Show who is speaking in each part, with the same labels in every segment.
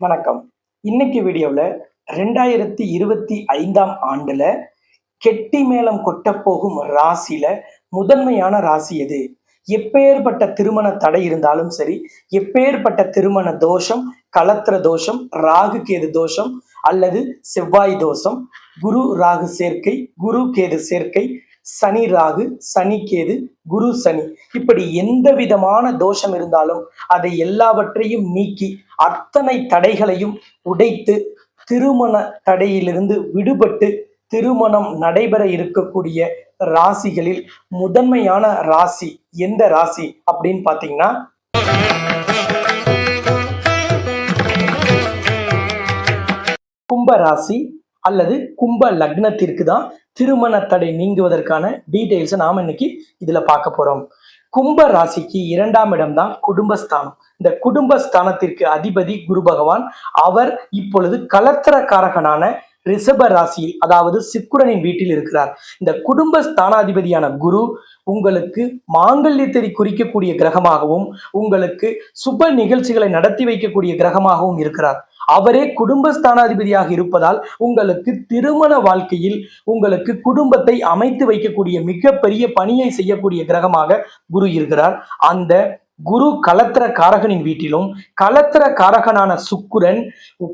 Speaker 1: வணக்கம். இன்னைக்கு வீடியோவில் ரெண்டாயிரத்தி இருபத்தி ஐந்தாம் ஆண்டுல கெட்டி மேளம் கொட்டப்போகும் ராசியில முதன்மையான ராசி எது? எப்பேற்பட்ட திருமண தடை இருந்தாலும் சரி எப்பேற்பட்ட திருமண தோஷம் கலத்திர தோஷம் ராகு கேது தோஷம் அல்லது செவ்வாய் தோஷம் குரு ராகு சேர்க்கை குரு கேது சேர்க்கை சனி ராகு சனி கேது குரு சனி. இப்படி எந்த விதமான தோஷம் இருந்தாலும் அதை எல்லாவற்றையும் நீக்கி அத்தனை தடைகளையும் உடைத்து திருமண தடையிலிருந்து விடுபட்டு திருமணம் நடைபெற இருக்கக்கூடிய ராசிகளில் முதன்மையான ராசி எந்த ராசி அப்படின்னு பார்த்தீங்கன்னா கும்ப ராசி அல்லது கும்ப லக்னத்திற்கு தான் திருமண தடை நீங்குவதற்கான டீடைல்ஸை நாம் இன்னைக்கு இதுல பார்க்க போறோம். கும்ப ராசிக்கு இரண்டாம் இடம் தான் குடும்பஸ்தானம். இந்த குடும்பஸ்தானத்திற்கு அதிபதி குரு பகவான். அவர் இப்பொழுது கலத்திரக்காரகனான ரிஷப ராசியில் அதாவது சிக்குரனின் வீட்டில் இருக்கிறார். இந்த குடும்ப ஸ்தானாதிபதியான குரு உங்களுக்கு மாங்கல்யத்தை குறிக்கக்கூடிய கிரகமாகவும் உங்களுக்கு சுப நிகழ்ச்சிகளை நடத்தி வைக்கக்கூடிய கிரகமாகவும் இருக்கிறார். அவரே குடும்பஸ்தானாதிபதியாக இருப்பதால் உங்களுக்கு திருமண வாழ்க்கையில் உங்களுக்கு குடும்பத்தை அமைத்து வைக்கக்கூடிய மிகப்பெரிய பணியை செய்யக்கூடிய கிரகமாக குரு இருக்கிறார். அந்த குரு கலத்திர காரகனின் வீட்டிலும் கலத்திர காரகனான சுக்குரன்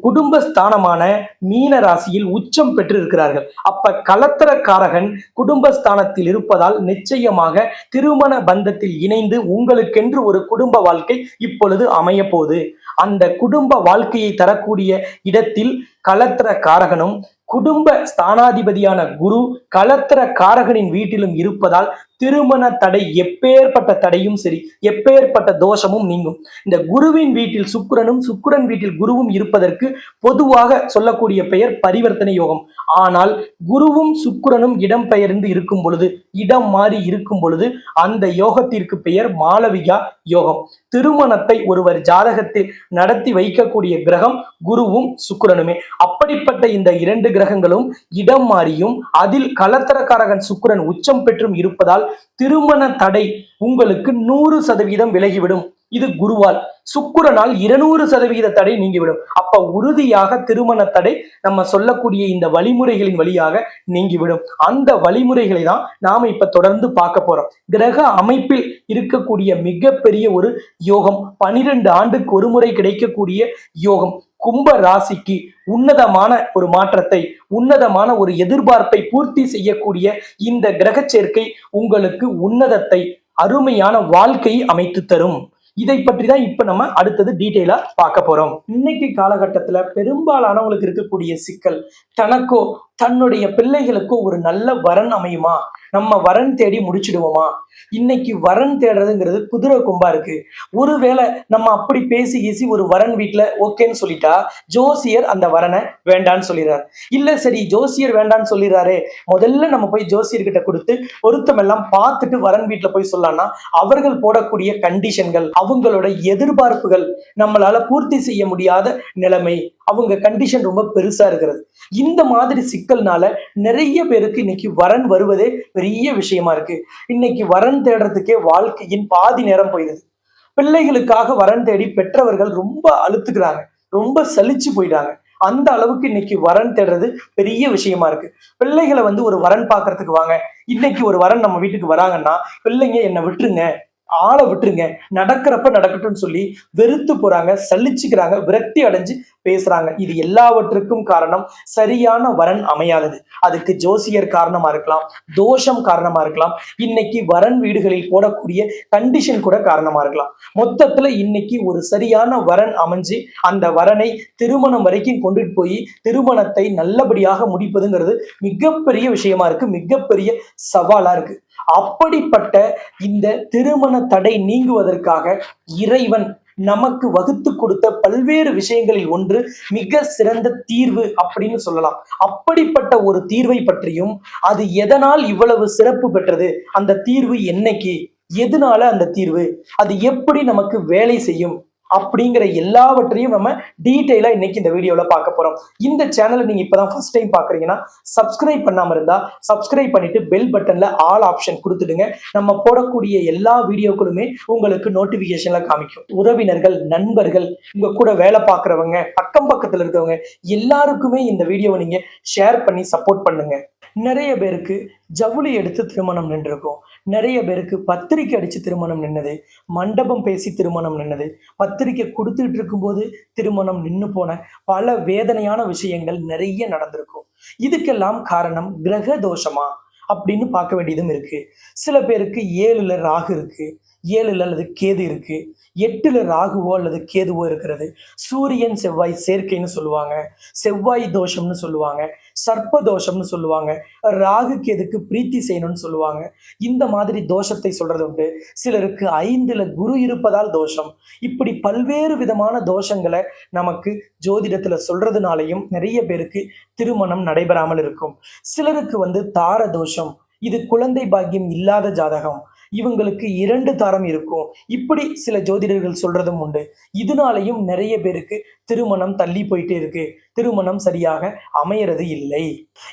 Speaker 1: குடும்பஸ்தானமான மீன ராசியில் உச்சம் பெற்று இருக்கிறார்கள் அப்ப கலத்திர காரகன் குடும்பஸ்தானத்தில் இருப்பதால் நிச்சயமாக திருமண பந்தத்தில் இணைந்து உங்களுக்கென்று ஒரு குடும்ப வாழ்க்கை இப்பொழுது அமைய போகுது அந்த குடும்ப வாழ்க்கையை தரக்கூடிய இடத்தில் கலத்திர காரகனும் குடும்ப ஸ்தானாதிபதியான குரு கலத்திர காரகனின் வீட்டிலும் இருப்பதால் திருமண தடை எப்பேற்பட்ட தடையும் சரி எப்பேற்பட்ட தோஷமும் நீங்கும். இந்த குருவின் வீட்டில் சுக்கிரனும் சுக்கிரன் வீட்டில் குருவும் இருப்பதற்கு பொதுவாக சொல்லக்கூடிய பெயர் பரிவர்த்தனை யோகம். ஆனால் குருவும் சுக்கிரனும் இடம் பெயர்ந்து இருக்கும் பொழுது இடம் மாறி இருக்கும் பொழுது அந்த யோகத்திற்கு பெயர் மாளவிகா யோகம். திருமணத்தை ஒருவர் ஜாதகத்தில் நடத்தி வைக்கக்கூடிய கிரகம் குருவும் சுக்கிரனுமே. அப்படிப்பட்ட இந்த இரண்டு கிரக கிரகங்களும் இடம் மாறியும் அதில் கலத்தரக்காரகன் சுக்கிரன் உச்சம் பெற்றும் இருப்பதால் திருமண தடை உங்களுக்கு நூறு சதவீதம் விலகிவிடும். இது குருவால். சுக்குரனால் இருநூறு சதவிகித தடை நீங்கிவிடும். அப்ப உறுதியாக திருமண தடை நம்ம சொல்லக்கூடிய இந்த வழிமுறைகளின் வழியாக நீங்கிவிடும். அந்த வழிமுறைகளை தான் நாம இப்ப தொடர்ந்து பார்க்க போறோம். கிரக அமைப்பில் இருக்கக்கூடிய மிகப்பெரிய ஒரு யோகம் பனிரெண்டு ஆண்டுக்கு ஒரு முறை கிடைக்கக்கூடிய யோகம் கும்ப ராசிக்கு உன்னதமான ஒரு மாற்றத்தை உன்னதமான ஒரு எதிர்பார்ப்பை பூர்த்தி செய்யக்கூடிய இந்த கிரக சேர்க்கை உங்களுக்கு உன்னதத்தை அருமையான வாழ்க்கையை அமைத்து தரும். இதை பற்றி தான் இப்ப நம்ம அடுத்தது டீட்டெயிலா பார்க்க போறோம். இன்னைக்கு காலகட்டத்துல பெரும்பாலானவங்களுக்கு இருக்கக்கூடிய சிக்கல் தனக்கோ தன்னுடைய பிள்ளைகளுக்கு ஒரு நல்ல வரன் அமையுமா? நம்ம வரன் தேடி முடிச்சிடுவோமா? இன்னைக்கு வரன் தேடுறதுங்கிறது குதிரை கொம்பா இருக்கு. ஒருவேளை நம்ம அப்படி பேசி ஈசி ஒரு வரன் வீட்டுல ஓகேன்னு சொல்லிட்டா ஜோசியர் அந்த வரனை வேண்டான்னு சொல்லிடுறாரு. இல்ல சரி ஜோசியர் வேண்டான்னு சொல்லிடுறாரு. முதல்ல நம்ம போய் ஜோசியர்கிட்ட கொடுத்து பொருத்தம் எல்லாம் பார்த்துட்டு வரன் வீட்டுல போய் சொல்லலாம்னா அவர்கள் போடக்கூடிய கண்டிஷன்கள் அவங்களோட எதிர்பார்ப்புகள் நம்மளால பூர்த்தி செய்ய முடியாத நிலைமை அவங்க கண்டிஷன் ரொம்ப பெருசா இருக்கிறது. இந்த மாதிரி சிக்கல்னால நிறைய பேருக்கு இன்னைக்கு வரன் வருவதே பெரிய விஷயமா இருக்கு. இன்னைக்கு வரன் தேடுறதுக்கே வாழ்க்கையின் பாதி நேரம் போயிடுது. பிள்ளைகளுக்காக வரன் தேடி பெற்றவர்கள் ரொம்ப அழுத்துக்கிறாங்க. ரொம்ப சலிச்சு போயிட்டாங்க. அந்த அளவுக்கு இன்னைக்கு வரன் தேடுறது பெரிய விஷயமா இருக்கு. பிள்ளைகளை வந்து ஒரு வரன் பாக்குறதுக்கு வாங்க. இன்னைக்கு ஒரு வரன் நம்ம வீட்டுக்கு வராங்கன்னா பிள்ளைங்க என்னை விட்டுருங்க. ஆளை விட்டுருங்க. நடக்கிறப்ப நடக்கட்டும்னு சொல்லி வெறுத்து போறாங்க சலிச்சுக்கிறாங்க விரக்தி அடைஞ்சு பேசுறாங்க. இது எல்லாவற்றுக்கும் காரணம் சரியான வரன் அமையாதது. அதுக்கு ஜோசியர் காரணமா இருக்கலாம் தோஷம் காரணமா இருக்கலாம். இன்னைக்கு வரன் வீடுகளில் போடக்கூடிய கண்டிஷன் கூட காரணமா இருக்கலாம். மொத்தத்துல இன்னைக்கு ஒரு சரியான வரன் அமைஞ்சு அந்த வரனை திருமணம் வரைக்கும் கொண்டுட்டு போய் திருமணத்தை நல்லபடியாக முடிப்பதுங்கிறது மிகப்பெரிய விஷயமா இருக்கு மிகப்பெரிய சவாலா இருக்கு. அப்படிப்பட்ட இந்த திருமண தடை நீங்குவதற்காக இறைவன் நமக்கு வகுத்து கொடுத்த பல்வேறு விஷயங்களில் ஒன்று மிக சிறந்த தீர்வு அப்படின்னு சொல்லலாம். அப்படிப்பட்ட ஒரு தீர்வை பற்றியும் அது எதனால் இவ்வளவு சிறப்பு பெற்றது அந்த தீர்வு என்னைக்கு எதனால அந்த தீர்வு அது எப்படி நமக்கு வேலை செய்யும் அப்படிங்கிற எல்லாவற்றையும் நம்ம டீட்டெயிலாக இன்னைக்கு இந்த வீடியோவில் பார்க்க போகிறோம் இந்த சேனலை நீங்கள் இப்போ தான் ஃபர்ஸ்ட் டைம் பார்க்குறீங்கன்னா சப்ஸ்கிரைப் பண்ணாமல் இருந்தால் சப்ஸ்கிரைப் பண்ணிட்டு பெல் பட்டனில் ஆல் ஆப்ஷன் கொடுத்துடுங்க. நம்ம போடக்கூடிய எல்லா வீடியோக்களுமே உங்களுக்கு நோட்டிஃபிகேஷனில் காமிக்கும். உறவினர்கள் நண்பர்கள் உங்கள் கூட வேலை பார்க்குறவங்க அக்கம் பக்கத்தில் இருக்கவங்க எல்லாருக்குமே இந்த வீடியோவை நீங்கள் ஷேர் பண்ணி சப்போர்ட் பண்ணுங்க. நிறைய பேருக்கு ஜவுளி எடுத்து திருமணம் நின்றுருக்கும். நிறைய பேருக்கு பத்திரிக்கை அடித்து திருமணம் நின்னது மண்டபம் பேசி திருமணம் நின்னது பத்திரிக்கை கொடுத்துட்டு இருக்கும்போது திருமணம் நின்று போன பல வேதனையான விஷயங்கள் நிறைய நடந்திருக்கும். இதுக்கெல்லாம் காரணம் கிரக தோஷமா அப்படின்னு பார்க்க வேண்டியதும் இருக்கு. சில பேருக்கு ஏழுல ராகு இருக்கு. ஏழில் அல்லது கேது இருக்கு எட்டுல ராகுவோ அல்லது கேதுவோ இருக்கிறது. சூரியன் செவ்வாய் சேர்க்கைன்னு சொல்லுவாங்க செவ்வாய் தோஷம்னு சொல்லுவாங்க சர்ப்ப தோஷம்னு சொல்லுவாங்க ராகு கேதுக்கு பிரீத்தி செய்யணும்னு சொல்லுவாங்க. இந்த மாதிரி தோஷத்தை சொல்றது உண்டு. சிலருக்கு ஐந்துல குரு இருப்பதால் தோஷம். இப்படி பல்வேறு விதமான தோஷங்களை நமக்கு ஜோதிடத்துல சொல்றதுனாலையும் நிறைய பேருக்கு திருமணம் நடைபெறாமல் இருக்கும். சிலருக்கு வந்து தார தோஷம் இது குழந்தை பாக்கியம் இல்லாத ஜாதகம் இவங்களுக்கு இரண்டு தாரம் இருக்கும். இப்படி சில ஜோதிடர்கள் சொல்றதும் உண்டு. இதனாலையும் நிறைய பேருக்கு திருமணம் தள்ளி போயிட்டே இருக்கு. திருமணம் சரியாக அமையறது இல்லை.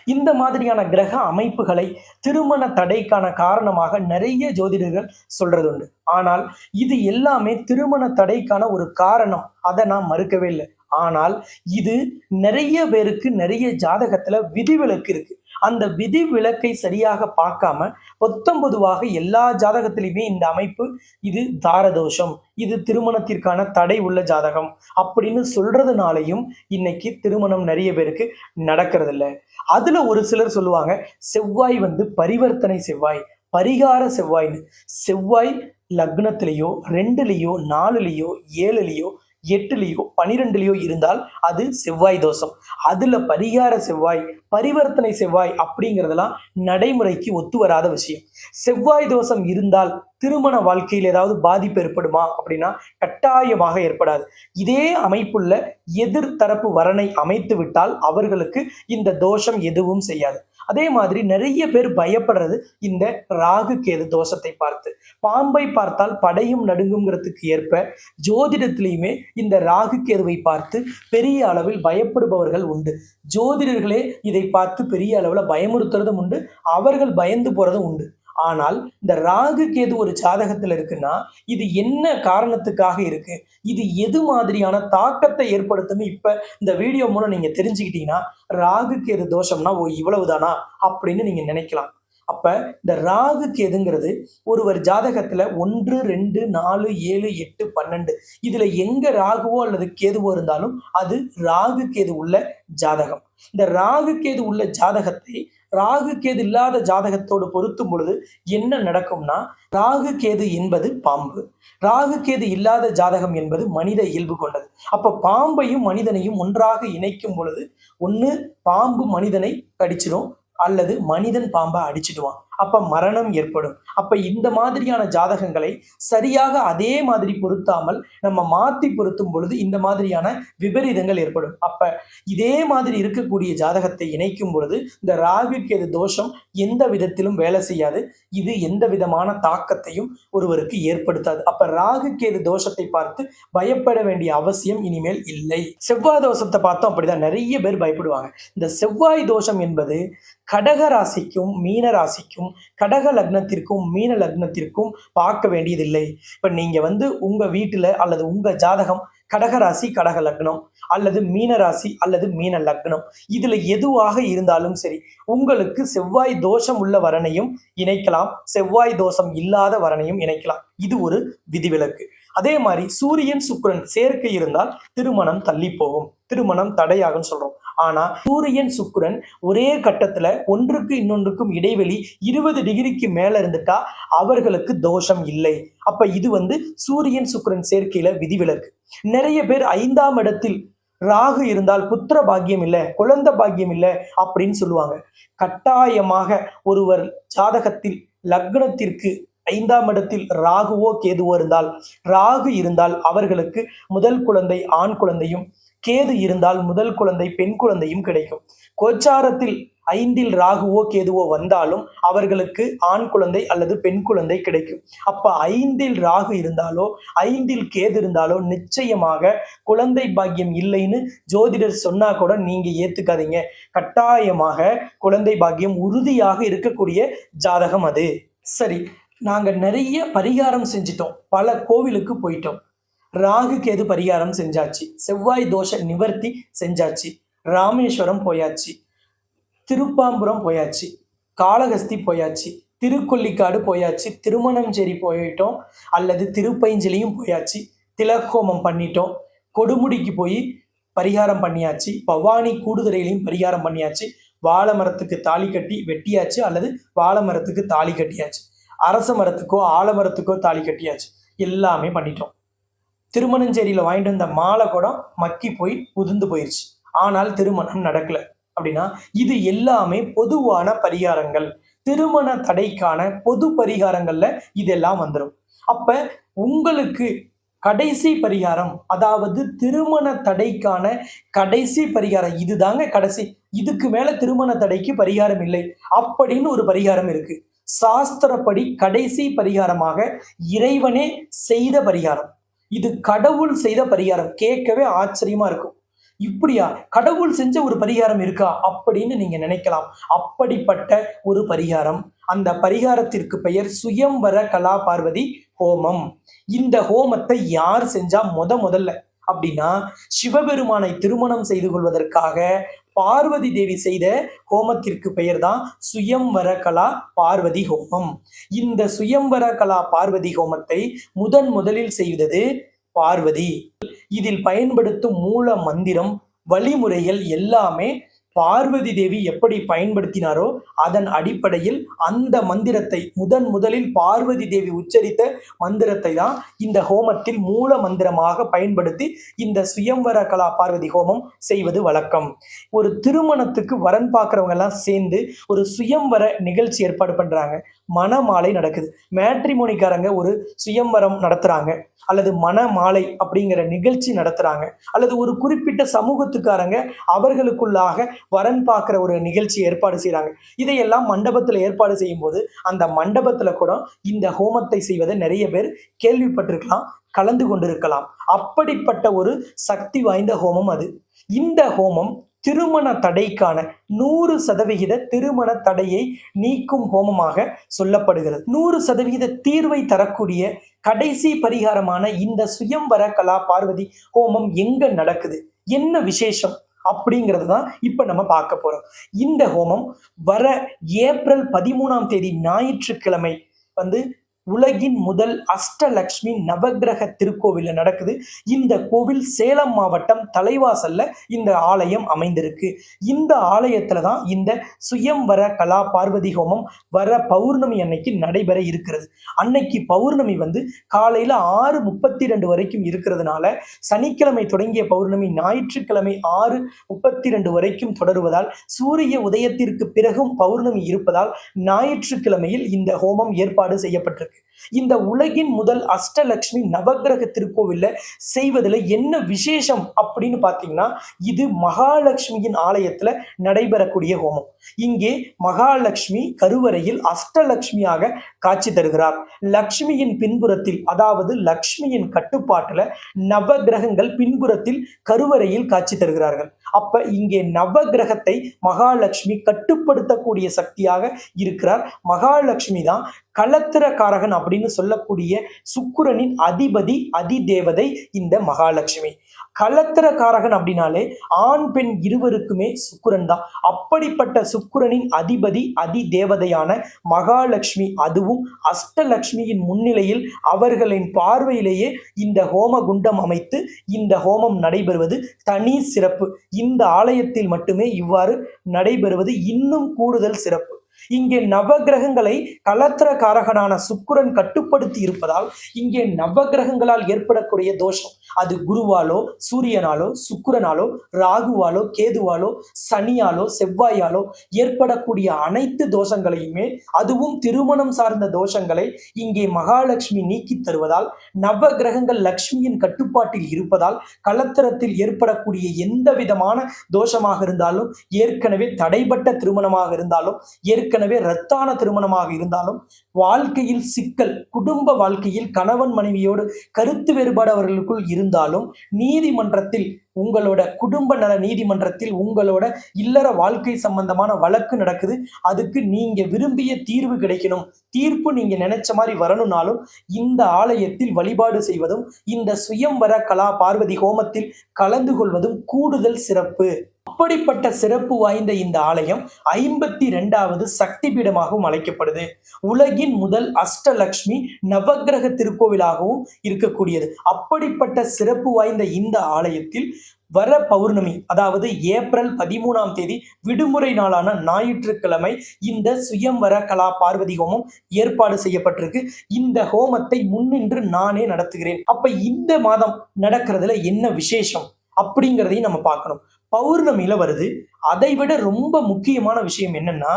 Speaker 1: இந்த மாதிரியான கிரக அமைப்புகளை திருமண தடைக்கான காரணமாக நிறைய ஜோதிடர்கள் சொல்றது உண்டு. ஆனால் இது எல்லாமே திருமண தடைக்கான ஒரு காரணம். அதை நான் மறுக்கவே இல்லை. ஆனால் இது நிறைய பேருக்கு நிறைய ஜாதகத்துல விதிவிலக்கு இருக்கு. அந்த விதி விலக்கை சரியாக பார்க்காம பத்தொன்பதுவாக எல்லா ஜாதகத்திலையுமே இந்த அமைப்பு இது தாரதோஷம் இது திருமணத்திற்கான தடை உள்ள ஜாதகம் அப்படின்னு சொல்றதுனாலையும் இன்னைக்கு திருமணம் நிறைய பேருக்கு நடக்கிறது இல்லை அதுல ஒரு சிலர் சொல்லுவாங்க செவ்வாய் வந்து பரிவர்த்தனை செவ்வாய் பரிகார செவ்வாய்னு செவ்வாய் லக்னத்திலேயோ ரெண்டுலேயோ நாலுலேயோ ஏழுலேயோ எட்டுலேயோ பனிரெண்டுலேயோ இருந்தால் அது செவ்வாய் தோஷம். அதில் பரிகார செவ்வாய் பரிவர்த்தனை செவ்வாய் அப்படிங்கிறதெல்லாம் நடைமுறைக்கு ஒத்து வராத விஷயம். செவ்வாய் தோஷம் இருந்தால் திருமண வாழ்க்கையில் ஏதாவது பாதிப்பு ஏற்படுமா அப்படின்னா கட்டாயமாக ஏற்படாது. இதே அமைப்புள்ள எதிர்த்தரப்பு வரனை அமைத்து விட்டால் அவர்களுக்கு இந்த தோஷம் எதுவும் செய்யாது. அதே மாதிரி நிறைய பேர் பயப்படுறது இந்த ராகு கேது தோஷத்தை பார்த்து. பாம்பை பார்த்தால் படையும் நடுங்குங்கிறதுக்கு ஏற்ப ஜோதிடத்திலையுமே இந்த ராகு கேதுவை பார்த்து பெரிய அளவில் பயப்படுபவர்கள் உண்டு. ஜோதிடர்களே இதை பார்த்து பெரிய அளவில் பயமுறுத்துறதும் உண்டு. அவர்கள் பயந்து போறதும் உண்டு. ஆனால் இந்த ராகு கேது ஒரு ஜாதகத்தில் இருக்குன்னா இது என்ன காரணத்துக்காக இருக்கு? இது எது மாதிரியான தாக்கத்தை ஏற்படுத்தும்னு இப்ப இந்த வீடியோ மூலம் நீங்க தெரிஞ்சுக்கிட்டீங்கன்னா ராகு கேது தோஷம்னா ஓ இவ்வளவுதானா? அப்படின்னு நீங்க நினைக்கலாம். அப்ப இந்த ராகு கேதுங்கிறது ஒருவர் ஜாதகத்துல ஒன்று ரெண்டு நாலு ஏழு எட்டு பன்னெண்டு. இதுல எங்க ராகுவோ அல்லது கேதுவோ இருந்தாலும் அது ராகு கேது உள்ள ஜாதகம். இந்த ராகு கேது உள்ள ஜாதகத்தை ராகு கேது இல்லாத ஜாதகத்தோடு பொருத்தும் பொழுது என்ன நடக்கும்னா ராகு கேது என்பது பாம்பு. ராகு கேது இல்லாத ஜாதகம் என்பது மனித இயல்பு கொண்டது. அப்ப பாம்பையும் மனிதனையும் ஒன்றாக இணைக்கும் பொழுது ஒன்று பாம்பு மனிதனை கடிச்சிடும் அல்லது மனிதன் பாம்பை அடிச்சிடுவான். அப்ப மரணம் ஏற்படும். அப்ப இந்த மாதிரியான ஜாதகங்களை சரியாக அதே மாதிரி பொருத்தாமல் நம்ம மாத்தி பொருத்தும் பொழுது இந்த மாதிரியான விபரீதங்கள் ஏற்படும். அப்ப இதே மாதிரி இருக்கக்கூடிய ஜாதகத்தை இணைக்கும் பொழுது இந்த ராகு கேது தோஷம் எந்த விதத்திலும் வேலை செய்யாது. இது எந்த விதமான தாக்கத்தையும் ஒருவருக்கு ஏற்படுத்தாது. அப்ப ராகு கேது தோஷத்தை பார்த்து பயப்பட வேண்டிய அவசியம் இனிமேல் இல்லை. செவ்வாய் தோஷத்தை பார்த்தோம் அப்படிதான் நிறைய பேர் பயப்படுவாங்க. இந்த செவ்வாய் தோஷம் என்பது கடக ராசிக்கும் மீன ராசிக்கும் கடக லக்னத்திற்கும் மீன லக்னத்திற்கும் பார்க்க வேண்டியதில்லை. இப்போ நீங்க வந்து உங்க வீட்டுல அல்லது உங்க ஜாதகம் கடக ராசி கடக லக்னம் அல்லது மீன ராசி அல்லது மீன லக்னம் இதுல எதுவாக இருந்தாலும் சரி உங்களுக்கு செவ்வாய் தோஷம் உள்ள வரனையும் இணைக்கலாம். செவ்வாய் தோஷம் இல்லாத வரனையும் இணைக்கலாம். இது ஒரு விதிவிலக்கு. அதே மாதிரி சூரியன் சுக்கிரன் சேர்க்கை இருந்தால் திருமணம் தள்ளி போகும். திருமணம் தடையாகும் சொல்றோம். ஆனா சூரியன் சுக்கிரன் ஒரே கட்டத்துல ஒன்றுக்கு இன்னொன்றுக்கும் இடைவெளி இருபது டிகிரிக்கு மேல இருந்துட்டா அவர்களுக்கு தோஷம் இல்லை. அப்ப இது வந்து சூரியன் சுக்கிரன் சேர்க்கையில விதிவிலக்கு. நிறைய பேர் ஐந்தாம் இடத்தில் ராகு இருந்தால் புத்திர பாக்கியம் இல்லை குழந்தை பாக்கியம் இல்லை அப்படின்னு சொல்லுவாங்க. கட்டாயமாக ஒருவர் ஜாதகத்தில் லக்னத்திற்கு ஐந்தாம் இடத்தில் ராகுவோ கேதுவோ இருந்தால் ராகு இருந்தால் அவர்களுக்கு முதல் குழந்தை ஆண் குழந்தையும் கேது இருந்தால் முதல் குழந்தை பெண் குழந்தையும் கிடைக்கும். கோச்சாரத்தில் ஐந்தில் ராகுவோ கேதுவோ வந்தாலும் அவர்களுக்கு ஆண் குழந்தை அல்லது பெண் குழந்தை கிடைக்கும். அப்ப ஐந்தில் ராகு இருந்தாலோ ஐந்தில் கேது இருந்தாலோ நிச்சயமாக குழந்தை பாக்கியம் இல்லைன்னு ஜோதிடர் சொன்னா கூட நீங்க ஏத்துக்காதீங்க. கட்டாயமாக குழந்தை பாக்கியம் உறுதியாக இருக்கக்கூடிய ஜாதகம் அது. சரி நாங்க நிறைய பரிகாரம் செஞ்சிட்டோம். பல கோவிலுக்கு போயிட்டோம். ராகு கேது பரிகாரம் செஞ்சாச்சு? செவ்வாய் தோஷ நிவர்த்தி செஞ்சாச்சு. ராமேஸ்வரம் போயாச்சு. திருப்பாம்புரம் போயாச்சு. காளகஸ்தி போயாச்சு. திருக்கொல்லிக்காடு போயாச்சு. திருமணஞ்சேரி போயிட்டோம். அல்லது திருப்பைஞ்சலியும் போயாச்சு. திலகோமம் பண்ணிட்டோம். கொடுமுடிக்கு போய் பரிகாரம் பண்ணியாச்சு. பவானி கூடுதுறையிலையும் பரிகாரம் பண்ணியாச்சு. வாழை மரத்துக்கு தாலி கட்டி வெட்டியாச்சு. அல்லது வாழை மரத்துக்கு தாலி கட்டியாச்சு. அரச மரத்துக்கோ ஆலமரத்துக்கோ தாலி கட்டியாச்சு. எல்லாமே பண்ணிட்டோம். திருமணஞ்சேரியில் வாங்கிட்டு வந்த மாலை கூட மக்கி போய் உதிர்ந்து போயிருச்சு. ஆனால் திருமணம் நடக்கல. அப்படின்னா இது எல்லாமே பொதுவான பரிகாரங்கள். திருமண தடைக்கான பொது பரிகாரங்கள்ல இதெல்லாம் வந்துடும் அப்ப உங்களுக்கு கடைசி பரிகாரம் அதாவது திருமண தடைக்கான கடைசி பரிகாரம் இதுதாங்க கடைசி. இதுக்கு மேல திருமண தடைக்கு பரிகாரம் இல்லை அப்படின்னு ஒரு பரிகாரம் இருக்கு. சாஸ்திரப்படி கடைசி பரிகாரமாக இறைவனே செய்த பரிகாரம். இது கடவுள் செய்த பரிகாரம். கேட்கவே ஆச்சரியமா இருக்கும். இப்படியா? கடவுள் செஞ்ச ஒரு பரிகாரம் இருக்கா? அப்படின்னு நீங்க நினைக்கலாம். அப்படிப்பட்ட ஒரு பரிகாரம். அந்த பரிகாரத்திற்கு பெயர் சுயம்வர கலா பார்வதி ஹோமம். இந்த ஹோமத்தை யார் செஞ்சா முத முதல்ல? அப்படின்னா சிவபெருமானை திருமணம் செய்து கொள்வதற்காக பார்வதி தேவி செய்த ஹோமத்திற்கு பெயர் தான் சுயம்வர கலா பார்வதி ஹோமம். இந்த சுயம்வர கலா பார்வதி ஹோமத்தை முதன் முதலில் செய்தது பார்வதி. இதில் பயன்படுத்தும் மூல மந்திரம் வழிமுறைகள் எல்லாமே பார்வதி தேவி எப்படி பயன்படுத்தினாரோ அதன் அடிப்படையில் அந்த மந்திரத்தை முதன் முதலில் பார்வதி தேவி உச்சரித்த மந்திரத்தை தான் இந்த ஹோமத்தில் மூல மந்திரமாக பயன்படுத்தி இந்த சுயம்வர கலா பார்வதி ஹோமம் செய்வது வழக்கம். ஒரு திருமணத்துக்கு வரன் பார்க்குறவங்க எல்லாம் சேர்ந்து ஒரு சுயம்வர நிகழ்ச்சி ஏற்பாடு பண்றாங்க. மணமாலை நடக்குது. மேட்ரிமோனிக்காரங்க ஒரு சுயம்வரம் நடத்துறாங்க. அல்லது மணமாலை அப்படிங்கிற நிகழ்ச்சி நடத்துறாங்க. அல்லது ஒரு குறிப்பிட்ட சமூகத்துக்காரங்க அவர்களுக்குள்ளாக வரன் பார்க்குற ஒரு நிகழ்ச்சி ஏற்பாடு செய்கிறாங்க இதையெல்லாம் மண்டபத்தில் ஏற்பாடு செய்யும்போது அந்த மண்டபத்தில் கூட இந்த ஹோமத்தை செய்வதை நிறைய பேர் கேள்விப்பட்டிருக்கலாம் கலந்து கொண்டிருக்கலாம். அப்படிப்பட்ட ஒரு சக்தி வாய்ந்த ஹோமம் அது. இந்த ஹோமம் திருமண தடைக்கான நூறு சதவிகித திருமண தடையை நீக்கும் ஹோமமாக சொல்லப்படுகிறது. நூறு சதவிகித தீர்வை தரக்கூடிய கடைசி பரிகாரமான இந்த சுயம்பர கலா பார்வதி ஹோமம் எங்க நடக்குது? என்ன விசேஷம்? அப்படிங்கிறது தான் இப்போ நம்ம பார்க்க போறோம். இந்த ஹோமம் வர ஏப்ரல் பதிமூணாம் தேதி ஞாயிற்றுக்கிழமை வந்து உலகின் முதல் அஷ்டலக்ஷ்மி நவக்கிரக திருக்கோவிலில் நடக்குது. இந்த கோவில் சேலம் மாவட்டம் தலைவாசல்ல இந்த ஆலயம் அமைந்திருக்கு. இந்த ஆலயத்துல தான் இந்த சுயம்வர கலா பார்வதி ஹோமம் வர பௌர்ணமி அன்னைக்கு நடைபெற இருக்கிறது. அன்னைக்கு பௌர்ணமி வந்து காலையில ஆறு முப்பத்தி ரெண்டு வரைக்கும் இருக்கிறதுனால சனிக்கிழமை தொடங்கிய பௌர்ணமி ஞாயிற்றுக்கிழமை ஆறு முப்பத்தி ரெண்டு வரைக்கும் தொடருவதால் சூரிய உதயத்திற்கு பிறகும் பௌர்ணமி இருப்பதால் ஞாயிற்றுக்கிழமையில் இந்த ஹோமம் ஏற்பாடு செய்யப்பட்டிருக்கு. இந்த உலகின் முதல் அஷ்டலக்ஷ்மி நவக்கிரக திருக்கோவில்ல செய்வதில் என்ன விசேஷம் அப்படின்னு பார்த்தீங்கன்னா இது மகாலட்சுமியின் ஆலயத்துல நடைபெறக்கூடிய ஹோமம். இங்கே மகாலட்சுமி கருவறையில் அஷ்டலக்ஷ்மியாக காட்சி தருகிறார். லக்ஷ்மியின் பின்புறத்தில் அதாவது லக்ஷ்மியின் கட்டுப்பாட்டுல நவக்கிரகங்கள் பின்புறத்தில் கருவறையில் காட்சி தருகிறார்கள். அப்ப இங்கே நவக்கிரகத்தை மகாலட்சுமி கட்டுப்படுத்தக்கூடிய சக்தியாக இருக்கிறார். மகாலட்சுமி தான் களத்திரக்காரகன் அப்படின்னு சொல்லக்கூடிய சுக்குரனின் அதிபதி அதிதேவதை இந்த மகாலட்சுமி. களத்திரக்காரகன் அப்படின்னாலே ஆண் பெண் இருவருக்குமே சுக்குரன் தான். அப்படிப்பட்ட சுக்குரனின் அதிபதி அதி தேவதையான மகாலட்சுமி. அதுவும் அஷ்டலட்சுமியின் முன்னிலையில் அவர்களின் பார்வையிலேயே இந்த ஹோம குண்டம் அமைத்து இந்த ஹோமம் நடைபெறுவது தனி சிறப்பு. இந்த ஆலயத்தில் மட்டுமே இவ்வாறு நடைபெறுவது இன்னும் கூடுதல் சிறப்பு. இங்கே நவகிரகங்களை கலத்திரக்காரகனான சுக்கிரன் கட்டுப்படுத்தி இருப்பதால் இங்கே நவகிரகங்களால் ஏற்படக்கூடிய தோஷம். அது குருவாலோ சூரியனாலோ சுக்குரனாலோ ராகுவாலோ கேதுவாலோ சனியாலோ செவ்வாயாலோ ஏற்படக்கூடிய அனைத்து தோஷங்களையுமே அதுவும் திருமணம் சார்ந்த தோஷங்களை இங்கே மகாலட்சுமி நீக்கி தருவதால் நவ கிரகங்கள் லக்ஷ்மியின் கட்டுப்பாட்டில் இருப்பதால் கலத்திரத்தில் ஏற்படக்கூடிய எந்த விதமான தோஷமாக இருந்தாலும் ஏற்கனவே தடைபட்ட திருமணமாக இருந்தாலும் ஏற்கனவே ரத்தான திருமணமாக இருந்தாலும் வாழ்க்கையில் சிக்கல் குடும்ப வாழ்க்கையில் கணவன் மனைவியோடு கருத்து வேறுபாடு அவர்களுக்குள் இருந்தாலும் நீதிமன்றத்தில் உங்களோட குடும்ப நல நீதிமன்றத்தில் உங்களோட இல்லற வாழ்க்கை சம்பந்தமான வழக்கு நடக்குது. அதுக்கு நீங்க விரும்பிய தீர்வு கிடைக்கணும். தீர்ப்பு நீங்க நினைச்ச மாதிரி வரணும்னாலும் இந்த ஆலயத்தில் வழிபாடு செய்வதும் இந்த சுயம்வர கலா பார்வதி ஹோமத்தில் கலந்து கொள்வதும் கூடுதல் சிறப்பு. அப்படிப்பட்ட சிறப்பு வாய்ந்த இந்த ஆலயம் ஐம்பத்தி ரெண்டாவது சக்தி பீடமாகவும் அழைக்கப்படுது. உலகின் முதல் அஷ்டலக்ஷ்மி நவக்கிரக திருக்கோவிலாகவும் இருக்கக்கூடியது. அப்படிப்பட்ட சிறப்பு வாய்ந்த இந்த ஆலயத்தில் வர பௌர்ணமி அதாவது ஏப்ரல் பதிமூணாம் தேதி விடுமுறை நாளான ஞாயிற்றுக்கிழமை இந்த சுயம்வர கலா பார்வதி ஹோமம் ஏற்பாடு செய்யப்பட்டிருக்கு. இந்த ஹோமத்தை முன்னின்று நானே நடத்துகிறேன். அப்ப இந்த மாதம் நடக்கிறதுல என்ன விசேஷம் அப்படிங்கிறதையும் நம்ம பார்க்கணும். பௌர்ணமியில வருது. அதை விட ரொம்ப முக்கியமான விஷயம் என்னன்னா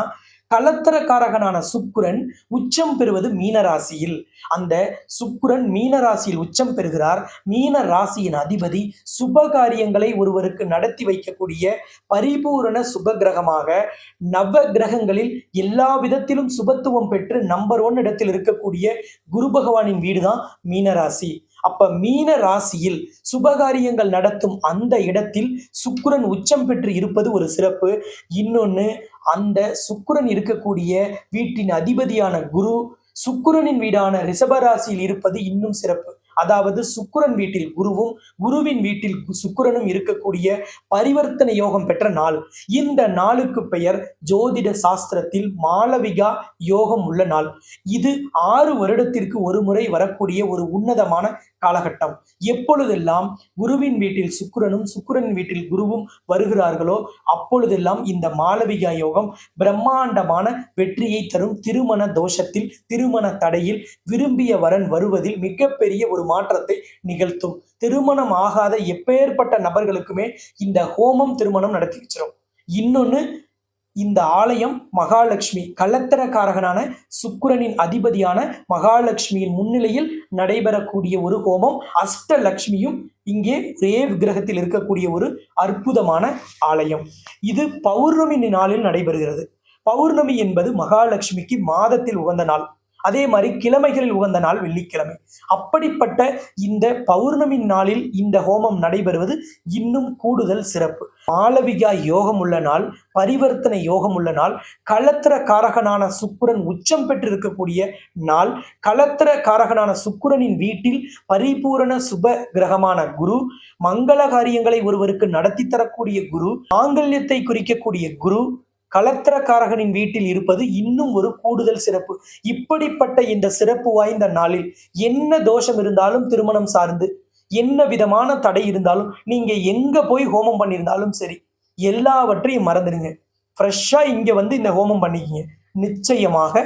Speaker 1: கலத்தரக்காரகனான சுக்குரன் உச்சம் பெறுவது மீன ராசியில் அந்த சுக்குரன் மீன ராசியில் உச்சம் பெறுகிறார். மீன ராசியின் அதிபதி சுப காரியங்களை ஒருவருக்கு நடத்தி வைக்கக்கூடிய பரிபூரண சுப கிரகமாக நவ கிரகங்களில் எல்லா விதத்திலும் சுபத்துவம் பெற்று நம்பர் ஒன் இடத்தில் இருக்கக்கூடிய குரு பகவானின் வீடு தான் மீனராசி. அப்ப மீன ராசியில் சுபகாரியங்கள் நடத்தும் அந்த இடத்தில் சுக்கிரன் உச்சம் பெற்று இருப்பது ஒரு சிறப்பு. இன்னொன்று அந்த சுக்கிரன் இருக்கக்கூடிய வீட்டின் அதிபதியான குரு சுக்கிரனின் வீடான ரிஷபராசியில் இருப்பது இன்னும் சிறப்பு. அதாவது சுக்கிரன் வீட்டில் குருவும் குருவின் வீட்டில் கு- சுக்கிரனும் இருக்கக்கூடிய பரிவர்த்தனை யோகம் பெற்ற நாள். இந்த நாளுக்கு பெயர் ஜோதிட சாஸ்திரத்தில் மாளவிகா யோகம் உள்ள நாள். இது ஆறு வருடத்திற்கு ஒரு முறை வரக்கூடிய ஒரு உன்னதமான காலகட்டம். எப்பொழுதெல்லாம் குருவின் வீட்டில் சுக்கிரனும் சுக்கிரனின் வீட்டில் குருவும் வருகிறார்களோ அப்பொழுதெல்லாம் இந்த மாளவிகா யோகம் பிரம்மாண்டமான வெற்றியை தரும். திருமண தோஷத்தில் திருமண தடையில் விரும்பிய வரன் வருவதில் மிகப்பெரிய ஒரு மாற்றத்தை நிகழ்த்தும். திருமணம் ஆகாத எப்பேற்பட்ட நபர்களுக்குமே இந்த ஹோமம் திருமணம் நடத்தி வச்சிடும் இன்னொன்று இந்த ஆலயம் மகாலட்சுமி கள்ளத்தரக்காரகனான சுக்கிரனின் அதிபதியான மகாலட்சுமியின் முன்னிலையில் நடைபெறக்கூடிய ஒரு ஹோமம் அஷ்டலக்ஷ்மியும் இங்கே ஒரே விக்கிரகத்தில் இருக்கக்கூடிய ஒரு அற்புதமான ஆலயம். இது பௌர்ணமி நாளில் நடைபெறுகிறது. பௌர்ணமி என்பது மகாலட்சுமிக்கு மாதத்தில் உகந்த நாள். அதே மாதிரி கிழமைகளில் உகந்த நாள் வெள்ளிக்கிழமை. அப்படிப்பட்ட இந்த பௌர்ணமி நாளில் இந்த ஹோமம் நடைபெறுவது இன்னும் கூடுதல் சிறப்பு. மாளவிகா யோகம் உள்ள நாள் பரிவர்த்தனை யோகம் உள்ள நாள் களத்திர காரகனான சுக்கிரன் உச்சம் பெற்றிருக்கக்கூடிய நாள் களத்திர காரகனான சுக்குரனின் வீட்டில் பரிபூரண சுப கிரகமான குரு மங்கள காரியங்களை ஒருவருக்கு நடத்தி தரக்கூடிய குரு மாங்கல்யத்தை குறிக்கக்கூடிய குரு கலத்திரக்காரகனின் வீட்டில் இருப்பது இன்னும் ஒரு கூடுதல் சிறப்பு. இப்படிப்பட்ட இந்த சிறப்பு வாய்ந்த நாளில் என்ன தோஷம் இருந்தாலும் திருமணம் சார்ந்து என்ன விதமான தடை இருந்தாலும் நீங்க எங்க போய் ஹோமம் பண்ணியிருந்தாலும் சரி எல்லாவற்றையும் மறந்துடுங்க. ஃப்ரெஷ்ஷா இங்க வந்து இந்த ஹோமம் பண்ணிக்கிங்க. நிச்சயமாக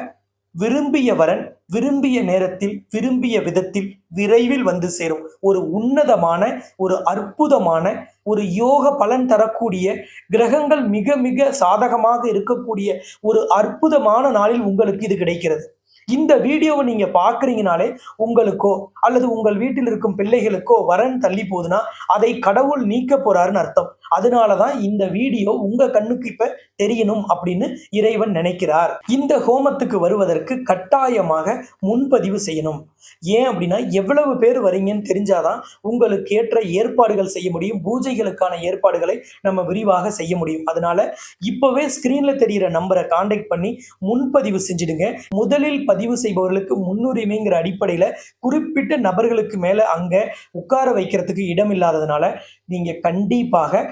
Speaker 1: விரும்பிய வரன் விரும்பிய நேரத்தில் விரும்பிய விதத்தில் விரைவில் வந்து சேரும். ஒரு உன்னதமான ஒரு அற்புதமான ஒரு யோக பலன் தரக்கூடிய கிரகங்கள் மிக மிக சாதகமாக இருக்கக்கூடிய ஒரு அற்புதமான நாளில் உங்களுக்கு இது கிடைக்கிறது. இந்த வீடியோவை நீங்க பாக்குறீங்கனாலே உங்களுக்கோ அல்லது உங்கள் வீட்டில் இருக்கும் பிள்ளைகளுக்கோ வரன் தள்ளி போகுதுன்னா அதை கடவுள் நீக்க போறாருன்னு அர்த்தம். அதனால தான் இந்த வீடியோ உங்க கண்ணுக்கு இப்ப தெரியணும் அப்படின்னு இறைவன் நினைக்கிறார். இந்த ஹோமத்துக்கு வருவதற்கு கட்டாயமாக முன்பதிவு செய்யணும். ஏன் அப்படின்னா எவ்வளவு பேர் வரீங்கன்னு தெரிஞ்சாதான் உங்களுக்கு ஏற்ற ஏற்பாடுகள் செய்ய முடியும். பூஜைகளுக்கான ஏற்பாடுகளை நம்ம விரிவாக செய்ய முடியும். அதனால இப்பவே ஸ்கிரீன்ல தெரியிற நம்பரை காண்டாக்ட் பண்ணி முன்பதிவு செஞ்சிடுங்க. முதலில் பதிவு செய்பவர்களுக்கு முன்னுரிமைங்கிற அடிப்படையில குறிப்பிட்ட நபர்களுக்கு மேல அங்க உட்கார வைக்கிறதுக்கு இடம் இல்லாததுனால நீங்க கண்டிப்பாக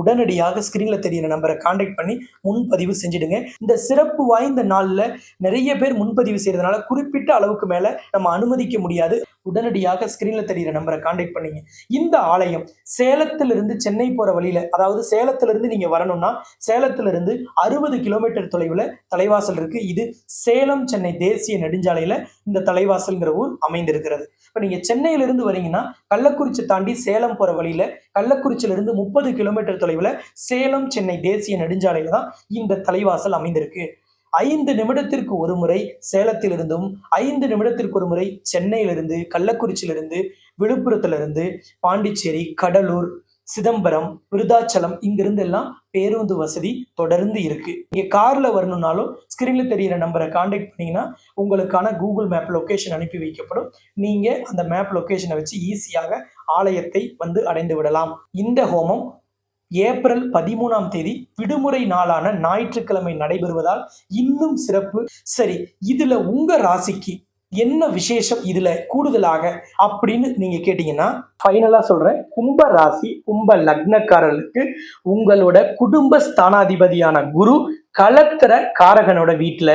Speaker 1: உடனடியாக ஸ்கிரீன்ல தெரியிற நம்பரை காண்டாக்ட் பண்ணி முன்பதிவு செஞ்சிடுங்க. இந்த சிறப்பு வாய்ந்த நாள்ல நிறைய பேர் முன்பதிவு செய்யறதுனால குறிப்பிட்ட அளவுக்கு மேல நம்ம அனுமதிக்க முடியாது. உடனடியாக ஸ்கிரீன்ல தெரியிற நம்பரை காண்டாக்ட் பண்ணீங்க. இந்த ஆலயம் சேலத்திலிருந்து சென்னை போற வழியில அதாவது சேலத்திலிருந்து நீங்க வரணும்னா சேலத்திலிருந்து அறுபது கிலோமீட்டர் தொலைவில் தலைவாசல் இருக்கு. இது சேலம் சென்னை தேசிய நெடுஞ்சாலையில இந்த தலைவாசல்ங்கிற ஊர் அமைந்திருக்கிறது. இப்போ நீங்க சென்னையிலிருந்து வரீங்கன்னா கள்ளக்குறிச்சி தாண்டி சேலம் போற வழியில கள்ளக்குறிச்சியிலிருந்து முப்பது கிலோமீட்டர் தொலைவில் சேலம் சென்னை தேசிய நெடுஞ்சாலையில் தான் இந்த தலைவாசல் அமைந்திருக்கு. ஐந்து நிமிடத்திற்கு ஒரு முறை சேலத்திலிருந்தும் ஐந்து நிமிடத்திற்கு ஒரு முறை சென்னையிலிருந்து கள்ளக்குறிச்சியிலிருந்து விழுப்புரத்திலிருந்து பாண்டிச்சேரி கடலூர் சிதம்பரம் விருதாச்சலம் இங்கிருந்து எல்லாம் பேருந்து வசதி தொடர்ந்து இருக்கு. நீங்க கார்ல வரணும்னாலும் ஸ்கிரீன்ல தெரியிற நம்பரை காண்டாக்ட் பண்ணீங்கன்னா உங்களுக்கான கூகுள் மேப் லொக்கேஷன் அனுப்பி வைக்கப்படும். நீங்க அந்த மேப் லொகேஷனை வச்சு ஈஸியாக ஆலயத்தை வந்து அடைந்து விடலாம். இந்த ஹோமம் ஏப்ரல் பதிமூணாம் தேதி விடுமுறை நாளான ஞாயிற்றுக்கிழமை நடைபெறுவதால் இன்னும் சிறப்பு. சரி இதுல உங்க ராசிக்கு என்ன விசேஷம் இதுல கூடுதலாக அப்படின்னு நீங்க கேட்டீங்கன்னா ஃபைனலா சொல்றேன். கும்ப ராசி கும்ப லக்னக்காரர்களுக்கு உங்களோட குடும்ப ஸ்தானாதிபதியான குரு கலத்திர காரகனோட வீட்டுல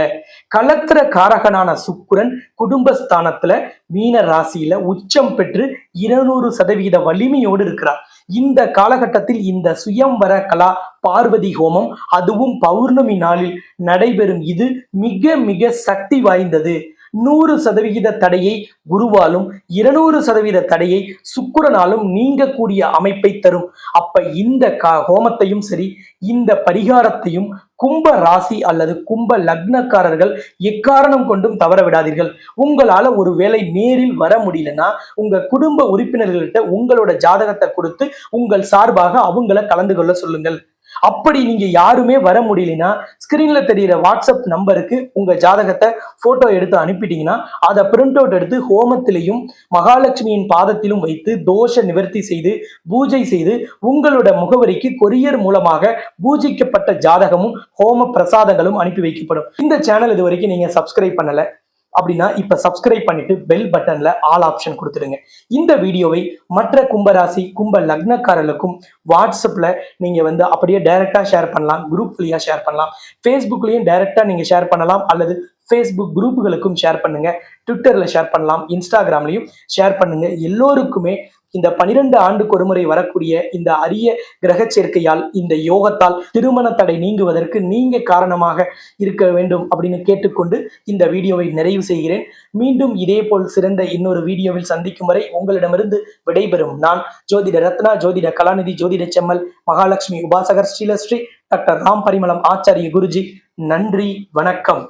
Speaker 1: கலத்திர காரகனான சுக்குரன் குடும்பஸ்தானத்துல மீன ராசியில உச்சம் பெற்று இருநூறு சதவீத வலிமையோடு இருக்கிறார். இந்த காலகட்டத்தில் இந்த சுயம்வர கலா பார்வதி ஹோமம் அதுவும் பௌர்ணமி நாளில் நடைபெறும். இது மிக மிக சக்தி வாய்ந்தது. நூறு சதவிகித தடையை குருவாலும் இருநூறு சதவீத தடையை சுக்கிரனாலும் நீங்கக்கூடிய அமைப்பை தரும். அப்ப இந்த கா ஹோமத்தையும் சரி இந்த பரிகாரத்தையும் கும்ப ராசி அல்லது கும்ப லக்னக்காரர்கள் எக்காரணம் கொண்டும் தவற விடாதீர்கள். உங்களால ஒரு வேளை நேரில் வர முடியலன்னா உங்க குடும்ப உறுப்பினர்கள்ட்ட உங்களோட ஜாதகத்தை கொடுத்து உங்கள் சார்பாக அவங்கள கலந்து கொள்ள சொல்லுங்கள். அப்படி நீங்க யாருமே வர முடியலனா ஸ்கிரீன்ல தெரியிற வாட்ஸ்அப் நம்பருக்கு உங்க ஜாதகத்தை போட்டோ எடுத்து அனுப்பிட்டீங்கன்னா அதை பிரிண்ட் அவுட் எடுத்து ஹோமத்திலையும் மகாலட்சுமியின் பாதத்திலும் வைத்து தோஷ நிவர்த்தி செய்து பூஜை செய்து உங்களோட முகவரிக்கு கொரியர் மூலமாக பூஜிக்கப்பட்ட ஜாதகமும் ஹோம பிரசாதங்களும் அனுப்பி வைக்கப்படும். இந்த சேனல் இது வரைக்கும் நீங்க சப்ஸ்கிரைப் பண்ணல. அப்படின்னா இப்ப சப்ஸ்கிரைப் பண்ணிட்டு பெல் பட்டன்ல ஆல் ஆப்ஷன் கொடுத்துடுங்க. இந்த வீடியோவை மற்ற கும்பராசி கும்ப லக்னக்காரர்களுக்கும் வாட்ஸ்அப்ல நீங்க வந்து அப்படியே டைரக்டா ஷேர் பண்ணலாம் குரூப் வழியா ஷேர் பண்ணலாம். ஃபேஸ்புக்லயும் டைரக்டா நீங்க ஷேர் பண்ணலாம் அல்லது ஃபேஸ்புக் குரூப்புகளுக்கும் ஷேர் பண்ணுங்க. ட்விட்டர்ல ஷேர் பண்ணலாம். இன்ஸ்டாகிராம்லையும் ஷேர் பண்ணுங்க. எல்லோருக்குமே இந்த பனிரெண்டு ஆண்டுக்கு ஒருமுறை வரக்கூடிய இந்த அரிய கிரக சேர்க்கையால் இந்த யோகத்தால் திருமண தடை நீங்குவதற்கு நீங்க காரணமாக இருக்க வேண்டும் அப்படின்னு கேட்டுக்கொண்டு இந்த வீடியோவை நிறைவு செய்கிறேன். மீண்டும் இதே போல் சிறந்த இன்னொரு வீடியோவில் சந்திக்கும் வரை உங்களிடமிருந்து விடைபெறும் நான் ஜோதிட ரத்னா ஜோதிட கலாநிதி ஜோதிட செம்மல் மகாலட்சுமி உபாசகர் ஸ்ரீலஸ்ரீ டாக்டர் ராம் பரிமளம் ஆச்சாரிய குருஜி. நன்றி வணக்கம்.